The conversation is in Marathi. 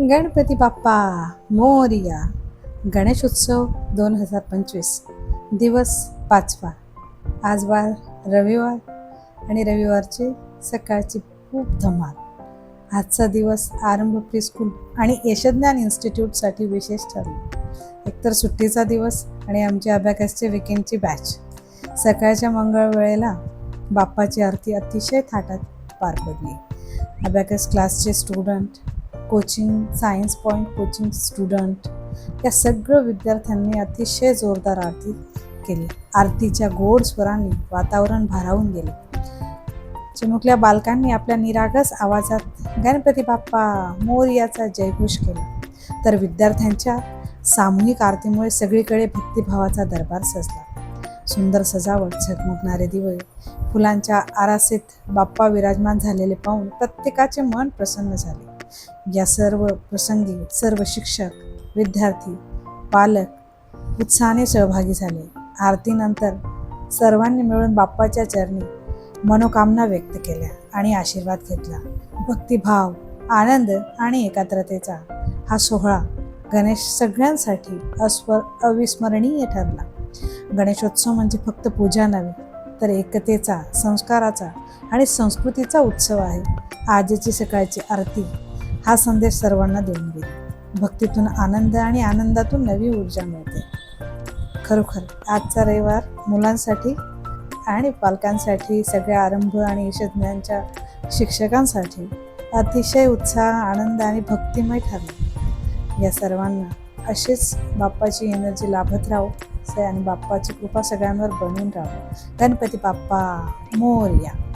गणपती बाप्पा मोरिया गणेश उत्सव दोन हजार पंचवीस दिवस पाचवा. आज वार रविवार आणि रविवारची सकाळची खूप धमाल. आजचा दिवस आरंभ प्री स्कूल आणि यशज्ञान इन्स्टिट्यूटसाठी विशेष ठरला. एकतर सुट्टीचा दिवस आणि आमच्या अभ्याकासचे विकेंडची बॅच सकाळच्या मंगळ वेळेला बाप्पाची आरती अतिशय थाटात पार पडली. अबॅकस क्लासचे student coaching science point coaching student या सगळं विद्यार्थ्यांनी अतिशय जोरदार आरती केली. आरतीच्या गोड स्वरांनी वातावरण भारावून गेले. चिमुकल्या बालकांनी आपल्या निरागस आवाजात गणपती बाप्पा मोर्याचा जयघोष केला. तर विद्यार्थ्यांच्या सामूहिक आरतीमुळे सगळीकडे भक्तिभावाचा दरबार सजला. सुंदर सजावट झगमगणारे दिवे फुलांच्या आरासेत बाप्पा विराजमान झालेले पाहून प्रत्येकाचे मन प्रसन्न झाले. या सर्व प्रसंगी सर्व शिक्षक विद्यार्थी पालक उत्साहाने सहभागी झाले. आरतीनंतर सर्वांनी मिळून बाप्पाच्या चरणी मनोकामना व्यक्त केल्या आणि आशीर्वाद घेतला. भक्तिभाव आनंद आणि एकाग्रतेचा हा सोहळा गणेश सगळ्यांसाठी अस्वर अविस्मरणीय ठरला. गणेशोत्सव म्हणजे फक्त पूजा नव्हे तर एकतेचा संस्काराचा आणि संस्कृतीचा उत्सव आहे. आजची सकाळची आरती हा संदेश सर्वांना देऊन गेली. भक्तीतून आनंद आणि आनंदातून नवी ऊर्जा मिळते. खरोखर आजचा रविवार मुलांसाठी आणि पालकांसाठी सगळ्या आरंभ आणि यशज्ञांच्या शिक्षकांसाठी अतिशय उत्साह आनंद आणि भक्तिमय ठरला. या सर्वांना अशीच बाप्पाची एनर्जी लाभत राहो. आणि बाप्पाची कृपा सगळ्यांवर बनून राहो. गणपती बाप्पा मोरया.